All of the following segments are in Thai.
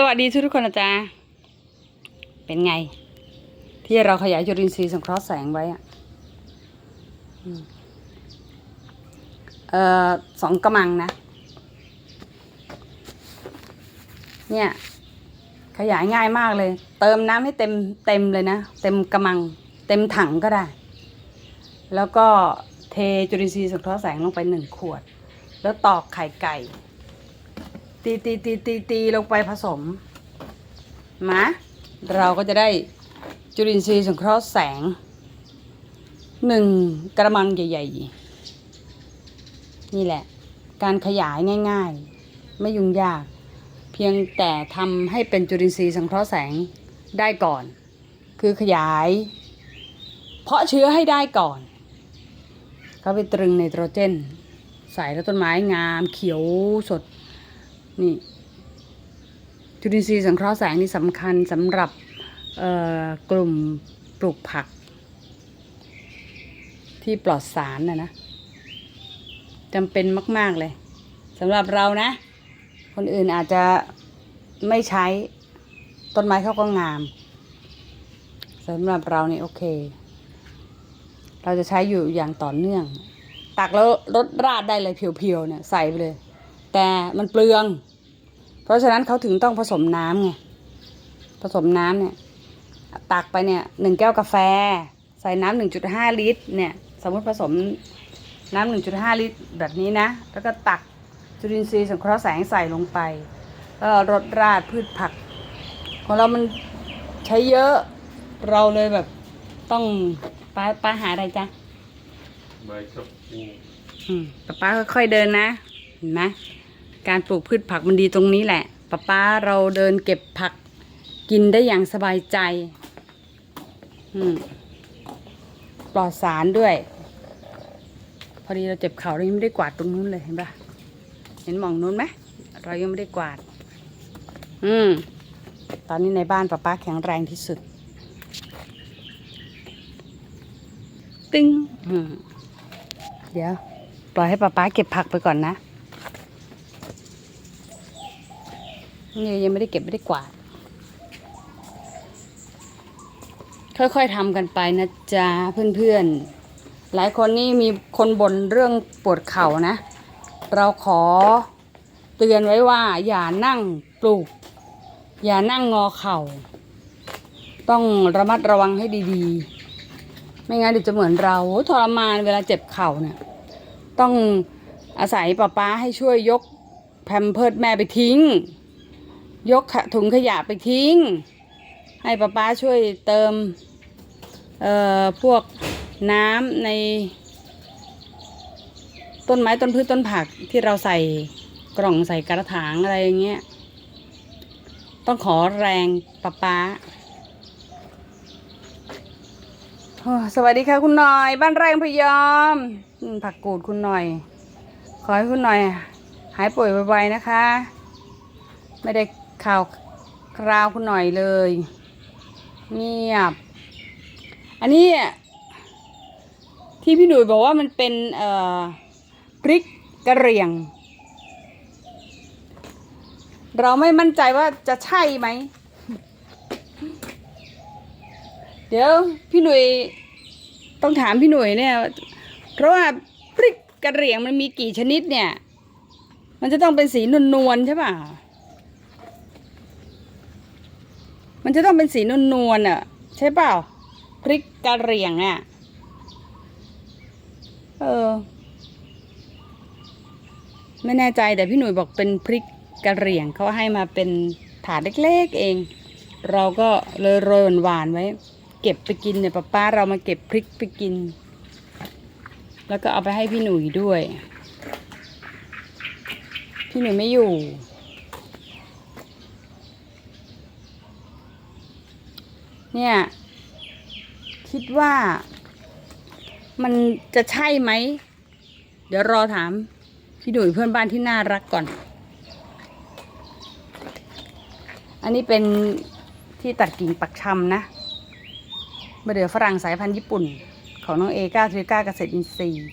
สวัสดีทุกคนนะจ๊ะเป็นไง ที่เราขยายจุลินทรีย์สังเคราะห์แสงไว้อะเอ่อสองกระมังนะ เนี่ย ขยายง่ายมากเลย เติมน้ำให้เต็มเต็มเลยนะ เต็มกระมัง เต็มถังก็ได้ แล้วก็เทจุลินทรีย์สังเคราะห์แสงลงไปหนึ่งขวด แล้วตอกไข่ไก่ ตีตีตีตีตีลงไปผสมมาเราก็จะได้จุลินทรีย์สังเคราะห์แสงหนึ่งกระมังใหญ่ ๆ นี่แหละ การขยายง่าย ๆ ไม่ยุ่งยาก เพียงแต่ทำให้เป็นจุลินทรีย์สังเคราะห์แสงได้ก่อน คือขยาย เพาะเชื้อให้ได้ก่อนเขาไปตรึงไนโตรเจน ใส่แล้วต้นไม้งามเขียวสด นี่ จุลินทรีย์สังเคราะห์แสงนี่สำคัญสำหรับกลุ่มปลูกผัก ที่ปลอดสารนะนะจำเป็นมาก ๆ เลยสำหรับเรานะ คนอื่นอาจจะไม่ใช้ต้นไม้เขาก็งามสำหรับเรานี่โอเค เราจะใช้อยู่อย่างต่อเนื่อง ตักแล้วรดราดได้เลยเพียวๆเนี่ยใส่ไปเลย แต่มันเปลือง เพราะฉะนั้นเขาถึงต้องผสมน้ำไง ผสมน้ำเนี่ย ตักไปเนี่ยหนึ่งแก้วกาแฟ ใส่น้ำหนึ่งจุดห้าลิตร เนี่ย สมมติผสมน้ำหนึ่งจุดห้าลิตร แบบนี้นะ แล้วก็ตักจุลินทรีย์สังเคราะห์แสงใส่ลงไป แล้วรดราดพืชผัก ของเรามันใช้เยอะ เราเลยแบบต้องป้าป้าหาอะไรจ๊ะใบชะพูอืมป้าป้าค่อยๆเดินนะ เห็นไหม การปลูกพืชผักมันดีตรงนี้แหละป้าป้าเราเดินเก็บผักกินได้อย่างสบายใจปลอดสารด้วย พอดีเราเจ็บเข่าเรายังไม่ได้กวาดตรงนู้นเลยเห็นปะเห็นหมองนู้นไหมเรายังไม่ได้กวาด อืม ตอนนี้ในบ้านป้าป้าแข็งแรงที่สุด ตึ้งเดี๋ยว ปล่อยให้ป๊าป๊าเก็บผักไปก่อนนะ นี่ยังไม่ได้เก็บไม่ได้กวาด ค่อยๆทำกันไปนะจ๊ะเพื่อนๆ หลายคนนี่มีคนบ่นเรื่องปวดเข่านะ เราขอเตือนไว้ว่า อย่านั่งปลูก อย่านั่งงอเข่า ต้องระมัดระวังให้ดีๆ ไม่งั้นเดี๋ยวจะเหมือนเราทรมานเวลาเจ็บเข่าเนี่ย ต้องอาศัยป้าป้าให้ช่วยยกแพมเพิร์ดแม่ไปทิ้ง ยกถุงขยะไปทิ้ง ให้ป้าป้าช่วยเติม เอ่อ พวกน้ำใน ต้นไม้ต้นพืชต้นผักที่เราใส่กล่องใส่กระถางอะไรอย่างเงี้ย ต้องขอแรงป้าป้าสวัสดีค่ะคุณหน่อย บ้านแรงพยอมอืมผักกูดคุณหน่อย ขอให้คุณหน่อย หายป่วยไวๆนะคะ ไม่ได้ ข่าวคราวคุณหน่อยเลย เงียบ อันนี้ที่พี่หนุ่ยบอกว่ามันเป็นเอ่อพริกกระเรียง เราไม่มั่นใจว่าจะใช่ไหม เดี๋ยวพี่หนุ่ยต้องถามพี่หนุ่ยเนี่ย เพราะว่าพริกกระเรียงมันมีกี่ชนิดเนี่ย มันจะต้องเป็นสีนวลๆใช่ป่ะ มันจะต้องเป็นสีนวลๆอะ ใช่เปล่าพริกกระเหรี่ยงอะ เออ ไม่แน่ใจแต่พี่หนุ่ยบอกเป็นพริกกระเหรี่ยงเขาให้มาเป็นถาดเล็กๆเอง เราก็เลยโรยหวานๆไว้ เก็บไปกินเนี่ยป้าป้าเรามาเก็บพริกไปกิน แล้วก็เอาไปให้พี่หนุ่ยด้วย พี่หนุ่ยไม่อยู่ เนี่ย คิดว่า มันจะใช่ไหม เดี๋ยวรอถาม พี่หนุ่ยเพื่อนบ้านที่น่ารักก่อน อันนี้เป็นที่ตัดกิ่งปักชำนะมะเดือฝรั่งสายพันธุ์ญี่ปุ่น ของน้องเอก้าทริก้าเกษตรอินทรีย์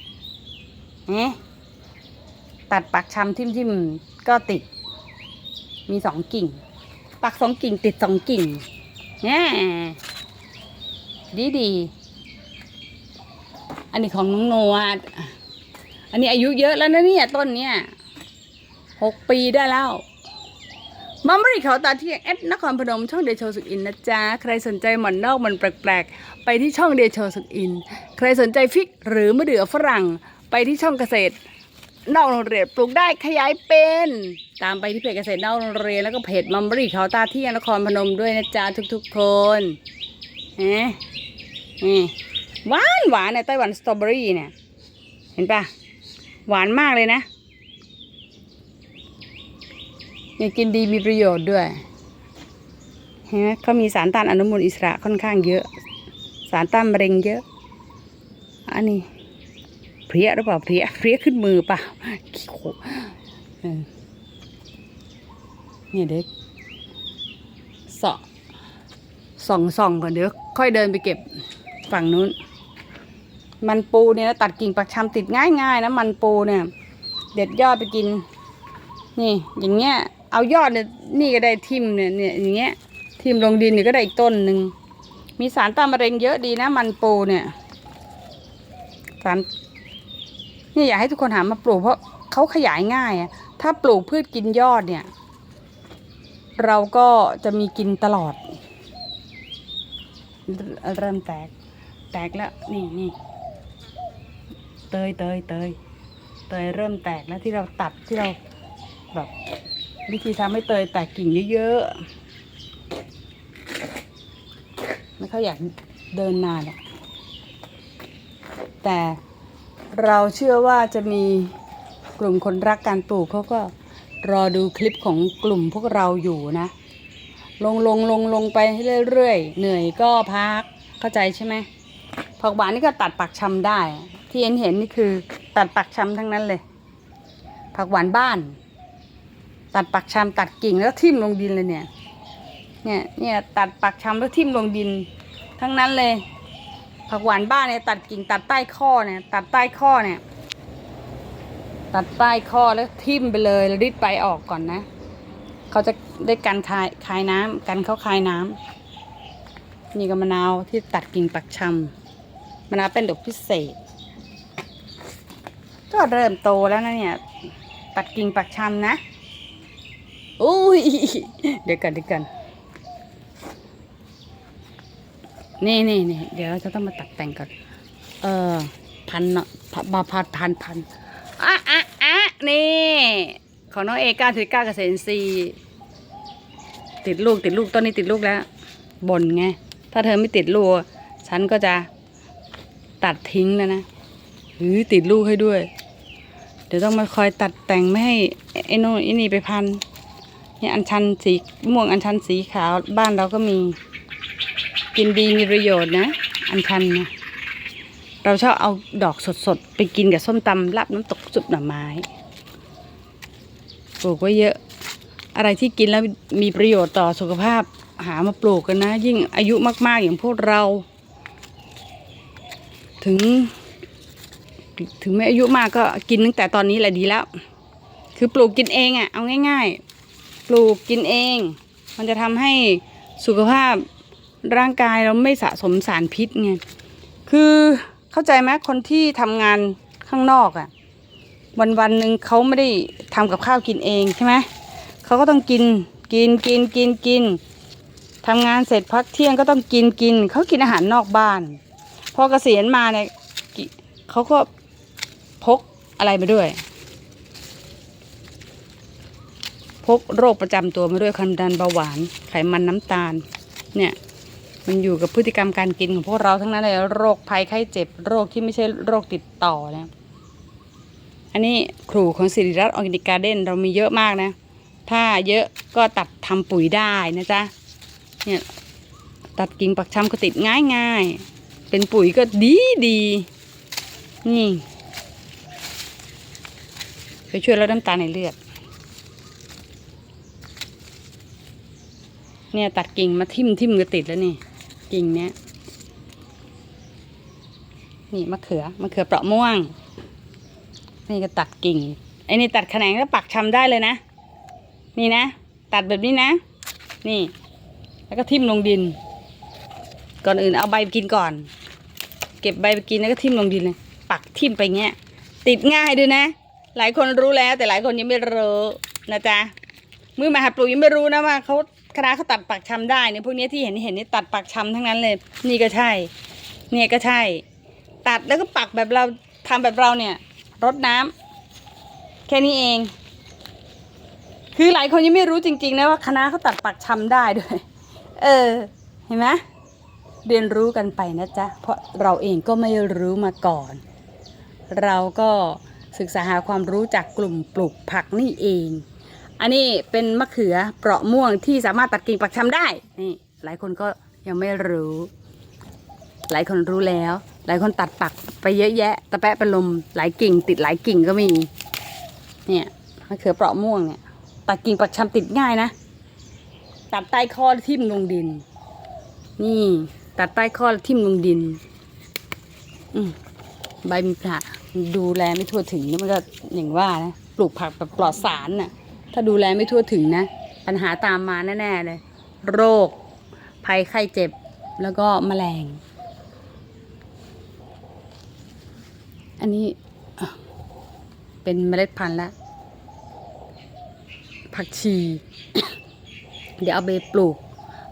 เอ๊ะตัดปักชำทิ่มๆก็ติด มีสองกิ่ง ปักสองกิ่งติดสองกิ่ง แง่ดีดี อันนี้ของน้องโนวาอันนี้อายุเยอะแล้วนะเนี่ยต้นเนี่ยหกปีได้แล้วมาบริเขาตาเที่ยงแอดนครพนมช่องเดโชสุขอินนะจ๊ะ ใครสนใจหมอนนอกมันแปลกๆ ไปที่ช่องเดโชสุขอิน ใครสนใจฟิกหรือมะเดื่อฝรั่ง ไปที่ช่องเกษตร นอกโรงเรียนปลูกได้ขยายเป็น ตามไปที่เพจเกษตรนอกโรงเรียนแล้วก็เพจมัมบรีเขาตาเที่ยงนครพนมด้วยนะจ๊ะทุกๆคนเฮ้นี่หวานหวานเนี่ยไต้หวันสตรอเบอรี่เนี่ย เห็นปะหวานมากเลยนะเนี่ยกินดีมีประโยชน์ด้วย เห็นไหมเขามีสารต้านอนุมูลอิสระค่อนข้างเยอะ สารต้านมะเร็งเยอะ อันนี้เพลียหรือเปล่าเพลียเพลียขึ้นมือเปล่าขี้โค เนี่ยเด็กสอส่องส่องก่อนเดี๋ยวค่อยเดินไปเก็บฝั่งนู้น มันปูเนี่ยตัดกิ่งปักชำติดง่ายๆนะมันปูเนี่ย เด็ดยอดไปกิน นี่ อย่างเงี้ย เอายอดเนี่ยนี่ก็ได้ทิมเนี่ยเนี่ยอย่างเงี้ยทิมลงดินเนี่ยก็ได้อีกต้นหนึ่งมีสารต้านมะเร็งเยอะดีนะมันปูเนี่ย สารนี่อยากให้ทุกคนหามาปลูกเพราะเขาขยายง่ายอะถ้าปลูกพืชกินยอดเนี่ย เราก็จะมีกินตลอด เริ่มแตก แตกแล้ว นี่นี่เตยเตยเตยเตยเริ่มแตกแล้วที่เราตัดที่เราแบบวิธีทำให้เตยแตกกิ่งเยอะๆไม่เขาอยากเดินนานหรอกแต่เราเชื่อว่าจะมีกลุ่มคนรักการปลูกเขาก็ รอดูคลิปของกลุ่มพวกเราอยู่นะ ลงลงลงลงไปเรื่อยๆ เหนื่อยก็พักเข้าใจใช่ไหมผักหวานนี่ก็ตัดปักชำได้ ที่เห็นเห็นนี่คือ ตัดปักชำทั้งนั้นเลย ผักหวานบ้าน ตัดปักชำตัดกิ่งแล้วทิ่มลงดินเลยเนี่ย เนี่ยเนี่ยตัดปักชำแล้วทิ่มลงดิน ทั้งนั้นเลย ผักหวานบ้านเนี่ยตัดกิ่งตัดใต้ข้อเนี่ย ตัดใต้ข้อเนี่ย ตัดใต้ข้อแล้วทิ่มไปเลยแล้วริดไปออกก่อนนะ เขาจะได้กันคายคายน้ำกันเขาคายน้ำนี่ก็มะนาวที่ตัดกิ่งปักชำมะนาวเป็นดอกพิเศษ ก็เริ่มโตแล้วนะเนี่ย ตัดกิ่งปักชำนะอุ้ยเดี๋ยวกันเดี๋ยวกันนี่นี่นี่เดี๋ยวเราจะต้องมาตัดแต่งก่อนเออพันเนาะพันมาพันพันพัน อะอะอะนี่ ของน้องเอก้าถือก้าเกษตรซีติดลูกติดลูกต้นนี้ติดลูกแล้วบ่นไง ถ้าเธอไม่ติดลูก ฉันก็จะตัดทิ้งแล้วนะหือติดลูกให้ด้วย เดี๋ยวต้องมาคอยตัดแต่งไม่ให้ไอ้โน่นไอ้นี่ไปพันเนี่ยอันชันสีม่วงอันชันสีขาวบ้านเราก็มี กินดีมีประโยชน์นะ อันชันนะเราชอบเอาดอกสดๆ ไปกินกับส้มตำรับน้ำตก สุปหน่อไม้ ปลูกไว้เยอะ อะไรที่กินแล้วมีประโยชน์ต่อสุขภาพหามาปลูกกันนะ ยิ่งอายุมาก ๆ อย่างพวกเรา ถึง ถึงไม่อายุมากก็กินตั้งแต่ตอนนี้แหละดีแล้ว คือปลูกกินเองอะ่ะ เอาง่าย ๆ ปลูกกินเอง มันจะทำให้สุขภาพร่างกายเราไม่สะสมสารพิษไง คือเข้าใจไหมคนที่ทำงานข้างนอกอะ่ะ วันวันหนึ่งเขาไม่ได้ทำกับข้าวกินเองใช่ไหมเขาก็ต้องกินกินกินกินกินทำงานเสร็จพักเที่ยงก็ต้องกินกินเขากินอาหารนอกบ้าน พอเกษียณมาเนี่ยเขาก็พกอะไรมาด้วย พกโรคประจำตัวมาด้วยความดันเบาหวาน ไขมันน้ำตาล เนี่ยมันอยู่กับพฤติกรรมการกินของพวกเราทั้งนั้นเลยโรคภัยไข้เจ็บโรคที่ไม่ใช่โรคติดต่อเนี่ย อันนี้ครูของสิริรัตน์ออร์แกนิกการ์เด้นเรามีเยอะมากนะ ถ้าเยอะก็ตัดทำปุ๋ยได้นะจ๊ะเนี่ยตัดกิ่งปักชำก็ติดง่ายง่ายเป็นปุ๋ยก็ดีดีนี่ไปช่วยลดน้ำตาลในเลือดเนี่ยตัดกิ่งมาทิ่มทิ่มก็ติดแล้วนี่กิ่งเนี้ยนี่มะเขือมะเขือเปราะม่วง นี่ก็ตัดกิ่งไอ้นี่ตัดแขนงแล้วปักชำได้เลยนะ นี่นะ ตัดแบบนี้นะ นี่ แล้วก็ทิ่มลงดิน ก่อนอื่นเอาใบไปกินก่อน เก็บใบไปกินแล้วก็ทิ่มลงดินเลย ปักทิ่มไปเงี้ย ติดง่ายด้วยนะ หลายคนรู้แล้ว แต่หลายคนยังไม่รู้นะจ๊ะมือมาหัดปลูกยังไม่รู้นะว่าเขาคณะเขาตัดปักชำได้เนี่ยพวกนี้ที่เห็นเห็นนี่ตัดปักชำทั้งนั้นเลย นี่ก็ใช่ เนี่ยก็ใช่ ตัดแล้วก็ปักแบบเราทำแบบเราเนี่ย รดน้ำแค่นี้เอง คือหลายคนยังไม่รู้จริง ๆ นะว่าคณะเขาตัดปักชำได้ด้วย เออ เห็นไหมเรียนรู้กันไปนะจ๊ะ เพราะเราเองก็ไม่รู้มาก่อน เราก็ศึกษาหาความรู้จากกลุ่มปลูกผักนี่เอง อันนี้เป็นมะเขือเปราะม่วงที่สามารถตัดกิ่งปักชำได้ นี่ หลายคนก็ยังไม่รู้ หลายคนรู้แล้ว หลายคนตัดปักไปเยอะแยะ ตะแปะเป็นลมหลายกิ่ง ติดหลายกิ่งก็มี เนี่ยมะเขือเปราะม่วงเนี่ย ตัดกิ่งปักชำติดง่ายนะ ตัดใต้ข้อทิ่มลงดิน นี่ ตัดใต้ข้อทิ่มลงดิน อืมใบมีผาดูแลไม่ทั่วถึงนี่มันก็อย่างว่านะ ปลูกผักแบบปลอดสารน่ะ ถ้าดูแลไม่ทั่วถึงนะ ปัญหาตามมาแน่ ๆ เลย โรค ภัยไข้เจ็บ แล้วก็แมลง อันนี้เป็นเมล็ดพันธุ์แล้วผักชี เดี๋ยวเอาไปปลูก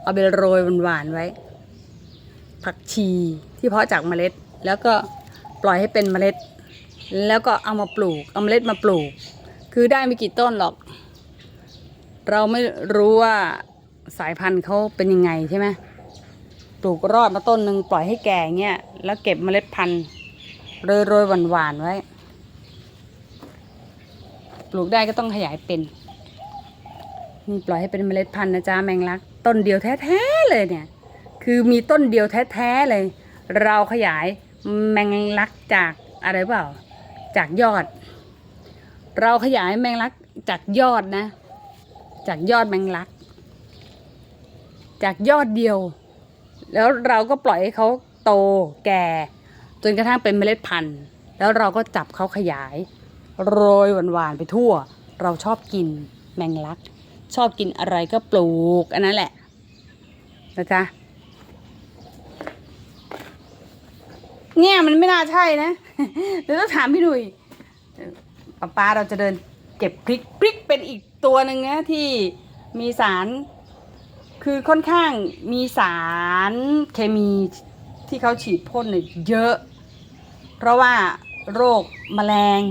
เอาไปโรยหวานๆไว้ ผักชีที่เพาะจากเมล็ด แล้วก็ปล่อยให้เป็นเมล็ด แล้วก็เอามาปลูก เอาเมล็ดมาปลูก คือได้ไม่กี่ต้นหรอก เราไม่รู้ว่าสายพันธุ์เขาเป็นยังไงใช่ไหมปลูกรอดมาต้นหนึ่งปล่อยให้แก่เงี้ยแล้วเก็บเมล็ดพันธุ์ โรยๆหวานๆไว้ ปลูกได้ก็ต้องขยายเป็นนี่ปล่อยให้เป็นเมล็ดพันธุ์นะจ๊ะแมงลัก ต้นเดียวแท้ๆเลยเนี่ย คือมีต้นเดียวแท้ๆเลย เราขยายแมงลักจากอะไรเปล่า จากยอด เราขยายแมงลักจากยอดนะ จากยอดแมงลัก จากยอดเดียว แล้วเราก็ปล่อยให้เขาโตแก่ จนกระทั่งเป็นเมล็ดพันธุ์ แล้วเราก็จับเขาขยาย โรยหวานๆไปทั่ว เราชอบกินแมงลัก ชอบกินอะไรก็ปลูกอันนั้นแหละนะจ๊ะเนี่ยมันไม่น่าใช่นะ เดี๋ยวต้องถามพี่หนุ่ยเอ่อป้าป้าเราจะเดินเก็บพริกพริกเป็นอีกตัวหนึ่งนะที่มีสาร คือค่อนข้างมีสารเคมีที่เขาฉีดพ่นเนี่ยเยอะ เพราะว่าโรคแมลง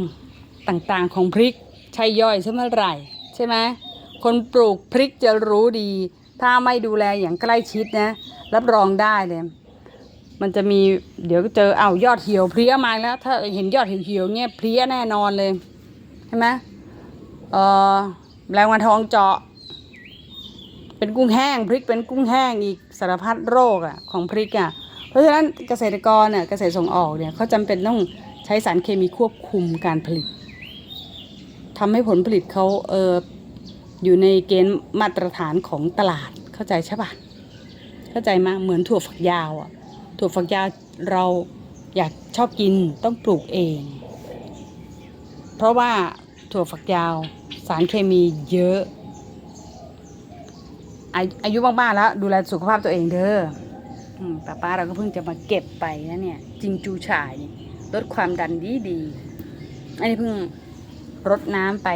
ต่างๆของพริกใช่ย่อยใช่เมื่อไหร่ใช่ไหมคนปลูกพริกจะรู้ดี ถ้าไม่ดูแลอย่างใกล้ชิดนะรับรองได้เลย มันจะมีเดี๋ยวเจอเอายอดเหี่ยวเพลี้ยมาแล้วถ้าเห็นยอดเหี่ยวๆเนี่ยเพลี้ยแน่นอนเลยใช่ไหมเออแรงวันทองเจาะ เป็นกุ้งแห้งพริกเป็นกุ้งแห้งอีกสารพัดโรคอะของพริกอะ เพราะฉะนั้นเกษตรกรเนี่ยเกษตรส่งออกเนี่ยเขาจำเป็นต้องใช้สารเคมีควบคุมการผลิตทำให้ผลผลิตเขาเอออยู่ในเกณฑ์มาตรฐานของตลาดเข้าใจใช่ปะเข้าใจมาเหมือนถั่วฝักยาวอะถั่วฝักยาวเราอยากชอบกินต้องปลูกเอง เพราะว่าถั่วฝักยาวสารเคมีเยอะอาอายุมากๆแล้วดูแลสุขภาพตัวเองเด้อ ป้าป้าเราก็เพิ่งจะมาเก็บไปนะเนี่ย จิงจูฉายลดความดันดีดีๆอันนี้เพิ่งรดน้ำไป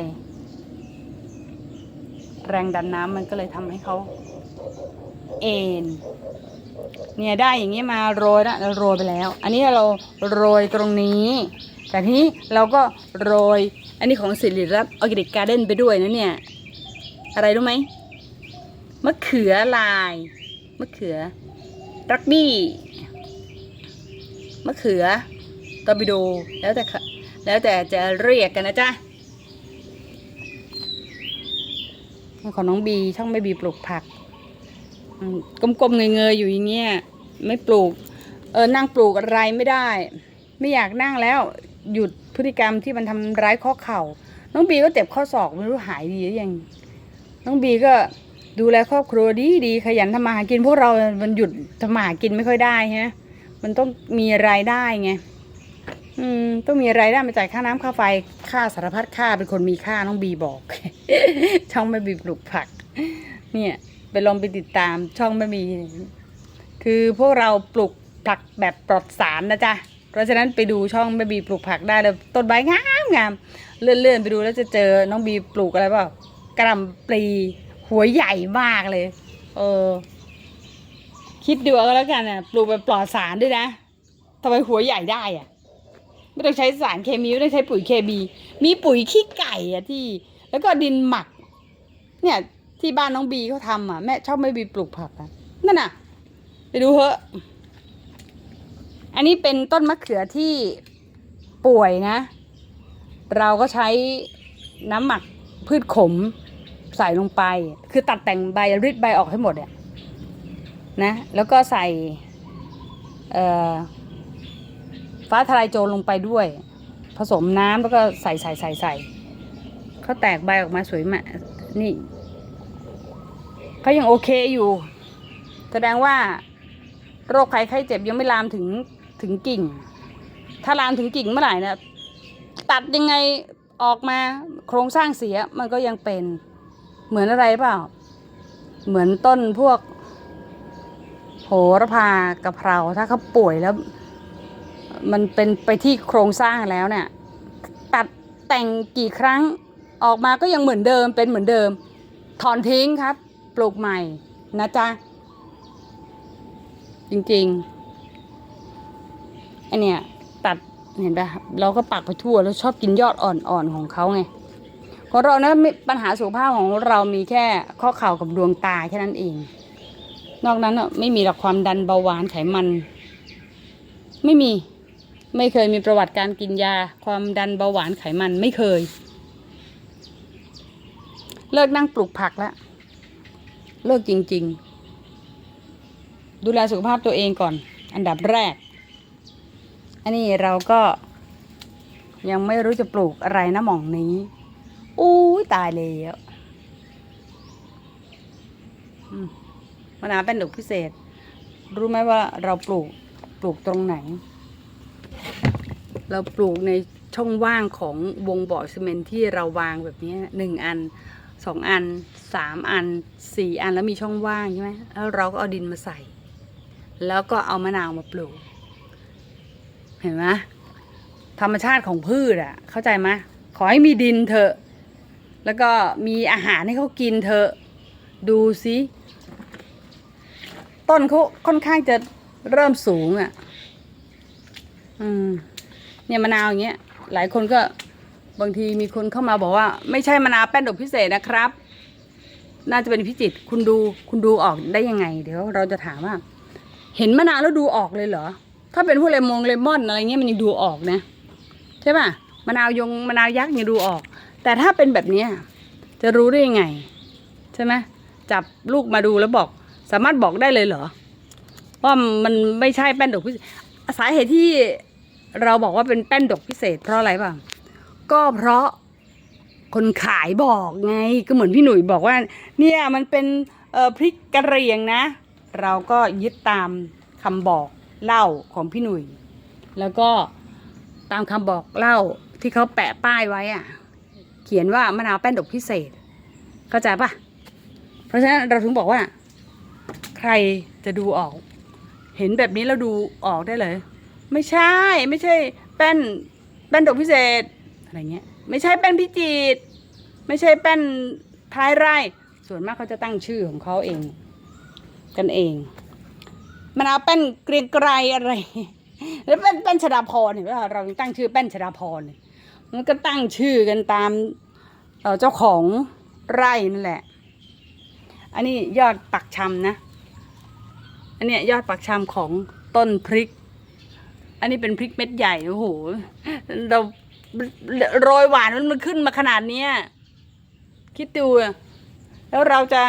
แรงดันน้ำมันก็เลยทำให้เขาเอ็นเนี่ยได้อย่างนี้มาโรยนะเราโรยไปแล้ว อันนี้เราโรยตรงนี้ แต่ทีนี้เราก็โรย อันนี้ของสิริรัตน์ออร์แกนิกการ์เด้นไปด้วยนะเนี่ย อะไรรู้ไหมมะเขือลายมะเขือ รักบี้มะเขือตอร์ปิโด แล้วแต่แล้วแต่จะเรียกกันนะจ๊ะของน้องบีช่องไม่บีปลูกผักกลมๆเงยๆอยู่อย่างเงี้ยไม่ปลูก เออนั่งปลูกอะไรไม่ได้ ไม่อยากนั่งแล้วหยุดพฤติกรรมที่มันทำร้ายข้อเข่า น้องบีก็เจ็บข้อศอกไม่รู้หายดีหรือยังน้องบีก็ ดูแลครอบครัวดีดีขยันทำมาหากินพวกเรา มันหยุดทำมาหากินไม่ค่อยได้ฮะมันต้องมีรายได้ไงอืมต้องมีรายได้มาจ่ายค่าน้ำค่าไฟค่าสารพัดค่าเป็นคนมีค่าน้องบีบอก ช่องไม่บีปลูกผัก เนี่ย ไปลองไปติดตามช่องแม่มี คือพวกเราปลูกผักแบบปลอดสารนะจ๊ะเพราะฉะนั้นไปดูช่องแม่บีปลูกผักได้เลยต้นใบงามงามเลื่อนเลื่อนๆไปดูแล้วจะเจอน้องบีปลูกอะไรเปล่ากระลำปลี หัวใหญ่มากเลย เออ คิดดูก็แล้วกันอะ ปลูกแบบปลอดสารด้วยนะทำไมหัวใหญ่ได้อะ ไม่ต้องใช้สารเคมีไม่ต้องใช้ปุ๋ยเคมี มีปุ๋ยขี้ไก่อะที่ แล้วก็ดินหมัก เนี่ย ที่บ้านน้องบีเขาทำอะแม่ชอบแม่บีปลูกผักอะนั่นน่ะ ไปดูเถอะ อันนี้เป็นต้นมะเขือที่ป่วยนะ เราก็ใช้น้ำหมักพืชขม ใส่ลงไป คือตัดแต่งใบริดใบออกให้หมดเนี่ยนะแล้วก็ใส่ฟ้าทลายโจรลงไปด้วย ผสมน้ำแล้วก็ใส่ใส่ใส่ใส่เขาแตกใบออกมาสวยมากนี่เขายังโอเคอยู่ แสดงว่าโรคภัยไข้เจ็บยังไม่ลามถึงถึงกิ่ง ถ้าลามถึงกิ่งเมื่อไหร่นะตัดยังไงออกมาโครงสร้างเสียมันก็ยังเป็น เหมือนอะไรเปล่า เหมือนต้นพวก โหระพากะเพราถ้าเขาป่วยแล้ว มันเป็นไปที่โครงสร้างแล้วเนี่ย ตัดแต่งกี่ครั้งออกมาก็ยังเหมือนเดิมเป็นเหมือนเดิม ถอนทิ้งครับ ปลูกใหม่นะจ๊ะ จริงๆไอเนี่ยตัดเห็นปะเราก็ปักไปทั่วแล้วชอบกินยอดอ่อนๆของเขาไง ของเรานะไม่ปัญหาสุขภาพของเรามีแค่ข้อเข่ากับดวงตาแค่นั้นเอง นอกนั้นไม่มีหรอกความดันเบาหวานไขมัน ไม่มีไม่เคยมีประวัติการกินยา ความดันเบาหวานไขมันไม่เคย เลิกนั่งปลูกผักแล้วเลิกจริง ๆ ดูแลสุขภาพตัวเองก่อน อันดับแรก อันนี้เราก็ยังไม่รู้จะปลูกอะไรนะหม่องนี้ อู้ยตายแล้วอืมมะนาวเป็นดอกพิเศษ รู้ไหมว่าเราปลูกปลูกตรงไหน เราปลูกในช่องว่างของวงบ่อซีเมนต์ที่เราวางแบบนี้หนึ่งอันสองอันสามอันสี่อันแล้วมีช่องว่างใช่ไหมแล้วเราก็เอาดินมาใส่ แล้วก็เอามะนาวมาปลูก เห็นไหมธรรมชาติของพืชอะ เข้าใจไหมขอให้มีดินเถอะ แล้วก็มีอาหารให้เขากินเถอะดูสิต้นเขาค่อนข้างจะเริ่มสูงอะ อืม เนี่ยมะนาวอย่างเงี้ย หลายคนก็บางทีมีคนเข้ามาบอกว่า ไม่ใช่มะนาวแป้นดอกพิเศษนะครับ น่าจะเป็นพิจิตคุณดูคุณดูออกได้ยังไง เดี๋ยวเราจะถามว่า เห็นมะนาวแล้วดูออกเลยเหรอ ถ้าเป็นพวกเลมงเลมอนอะไรเงี้ยมันยังดูออกนะ ใช่ป่ะมะนาวยงมะนาวยักษ์ยังดูออก แต่ถ้าเป็นแบบนี้จะรู้ได้ยังไง ใช่ไหมจับลูกมาดูแล้วบอก สามารถบอกได้เลยเหรอว่ามันไม่ใช่แป้นดอกพิเศษสาเหตุที่เราบอกว่าเป็นแป้นดอกพิเศษ เพราะอะไรป่ะก็เพราะคนขายบอกไงก็เหมือนพี่หนุ่ยบอกว่า เนี่ยมันเป็นพริกกระเหรียงนะ เราก็ยึดตามคำบอกเล่าของพี่หนุ่ย แล้วก็ตามคำบอกเล่าที่เขาแปะป้ายไว้อะ เขียนว่ามะนาวแป้นดอกพิเศษ เข้าใจปะเพราะฉะนั้นเราถึงบอกว่า ใครจะดูออก เห็นแบบนี้แล้วดูออกได้เลย ไม่ใช่ไม่ใช่ แป้นแป้นดอกพิเศษอะไรเงี้ย ไม่ใช่แป้นพิจิตรไม่ใช่แป้นท้ายไร่ ส่วนมากเขาจะตั้งชื่อของเขาเอง กันเองมะนาวแป้นเกรียงไกรอะไร แล้วแป้นแป้นชดาพรเนี่ยเวลาเราตั้งชื่อแป้นชดาพรเนี่ย มันก็ตั้งชื่อกันตามเจ้าของไร่นั่นแหละ อันนี้ยอดปักชำนะ อันเนี้ยยอดปักชำของต้นพริก อันนี้เป็นพริกเม็ดใหญ่โอ้โหเราโรยหวานมันมันขึ้นมาขนาดเนี้ยคิดดูแล้วเราจะ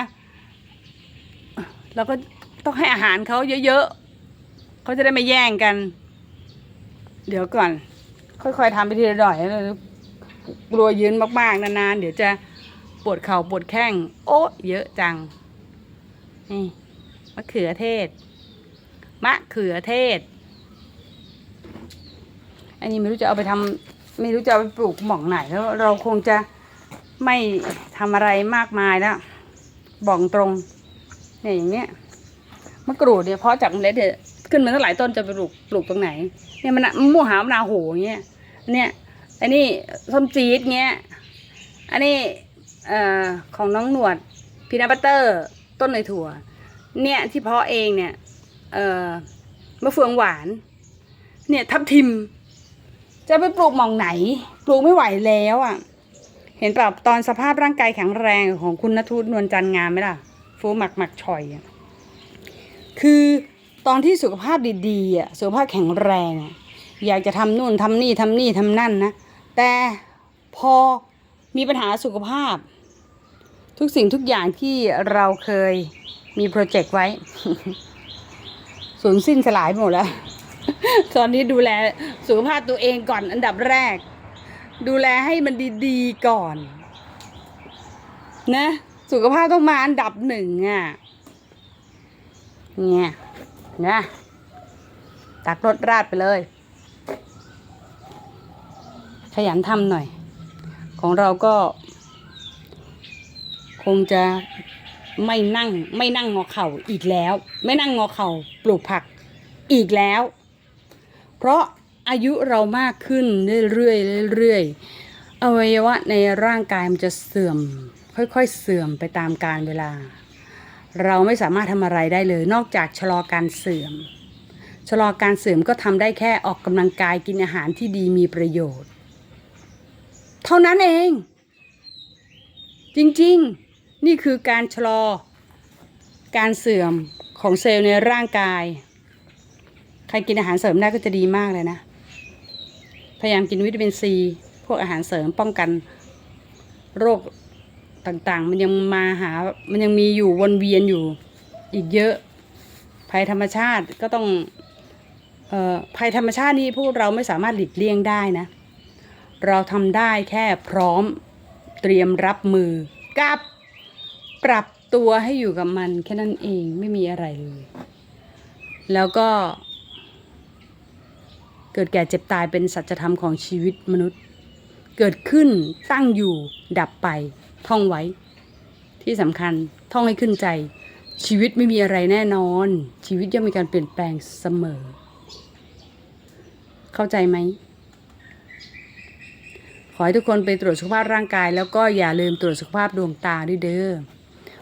เราก็ต้องให้อาหารเขาเยอะๆเขาจะได้ไม่แย่งกัน เดี๋ยวก่อน ค่อยๆทำไปทีละหน่อยแล้วกลัวยืนมากๆนานๆ เดี๋ยวจะปวดเข่าปวดแข้ง โอ้เยอะจัง นี่มะเขือเทศ มะเขือเทศ อันนี้ไม่รู้จะเอาไปทำไม่รู้จะเอาไปปลูกหม่องไหนแล้ว เราคงจะไม่ทำอะไรมากมายแล้วบอกตรงเนี่ยอย่างเนี้ยมะกรูดเนี่ยเพาะจากเมล็ดเนี่ย ขึ้นมาตั้งหลายต้นจะไปปลูกปลูกตรงไหน เนี่ยมันมะม่วงหาวมะนาวโหอย่างเงี้ยเนี่ยอันนี้ส้มจี๊ดเงี้ยอันนี้เอ่อของน้องหนวดพีนัทบัตเตอร์ ต้นในถั่ว เนี่ยที่เพาะเองเนี่ยเอ่อมะเฟืองหวาน เนี่ยทับทิม จะไปปลูกหมองไหน ปลูกไม่ไหวแล้วอะ เห็นเปล่าตอนสภาพร่างกายแข็งแรงของคุณนทูตนวลจันทร์งามไหมล่ะ ฟูหมักหมักชอยอะคือ ตอนที่สุขภาพดีๆอะสุขภาพแข็งแรงอยากจะทำนู่นทำนี่ทำนี่ทำนั่นนะแต่พอมีปัญหาสุขภาพ ทุกสิ่งทุกอย่างที่เราเคยมีโปรเจกต์ไว้สูญสิ้นสลายไปหมดแล้ว ตอนนี้ดูแลสุขภาพตัวเองก่อนอันดับแรก ดูแลให้มันดีๆก่อน นะ สุขภาพต้องมาอันดับหนึ่งอะเนี่ย นะตักรถราดไปเลย ขยันทำหน่อย ของเราก็ คงจะไม่นั่งไม่นั่งงอเข่าอีกแล้ว ไม่นั่งงอเข่าปลูกผักอีกแล้ว เพราะอายุเรามากขึ้นเรื่อยๆเรื่อยๆอวัยวะในร่างกายมันจะเสื่อม ค่อยๆเสื่อมไปตามกาลเวลา เราไม่สามารถทำอะไรได้เลย นอกจากชะลอการเสื่อม ชะลอการเสื่อมก็ทำได้แค่ออกกำลังกายกินอาหารที่ดีมีประโยชน์ เท่านั้นเอง จริงๆ นี่คือการชะลอ การเสื่อมของเซลล์ในร่างกาย ใครกินอาหารเสริมได้ก็จะดีมากเลยนะ พยายามกินวิตามินซี พวกอาหารเสริมป้องกันโรค ต่างๆ มันยังมาหา มันยังมีอยู่วนเวียนอยู่อีกเยอะ ภัยธรรมชาติก็ต้องเอ่อภัยธรรมชาตินี้พวกเราไม่สามารถหลีกเลี่ยงได้นะ เราทำได้แค่พร้อมเตรียมรับมือกับปรับตัวให้อยู่กับมันแค่นั้นเองไม่มีอะไรเลย แล้วก็ เกิดแก่เจ็บตายเป็นสัจธรรมของชีวิตมนุษย์ เกิดขึ้นตั้งอยู่ดับไป ท่องไว้ ที่สำคัญท่องให้ขึ้นใจ ชีวิตไม่มีอะไรแน่นอน ชีวิตย่อมมีการเปลี่ยนแปลงเสมอ เข้าใจไหมขอให้ทุกคนไปตรวจสุขภาพร่างกาย แล้วก็อย่าลืมตรวจสุขภาพดวงตาด้วยเด้อ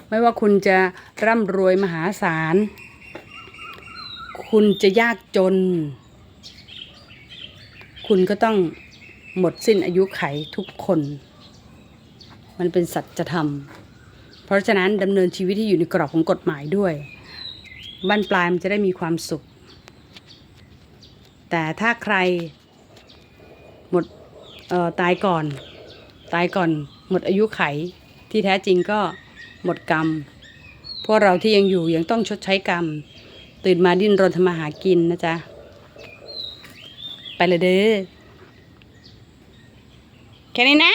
ไม่ว่าคุณจะร่ำรวยมหาศาล คุณจะยากจน คุณก็ต้องหมดสิ้นอายุไขทุกคน มันเป็นสัจธรรม เพราะฉะนั้นดำเนินชีวิตที่อยู่ในกรอบของกฎหมายด้วยบ้านปลายมันจะได้มีความสุข แต่ถ้าใครหมดตายก่อน ตายก่อนหมดอายุไขที่แท้จริงก็หมดกรรม พวกเราที่ยังอยู่ยังต้องชดใช้กรรม ตื่นมาดิ้นรนทำมาหากินนะจ๊ะ ไปเลยเด้อแค่นี้นะ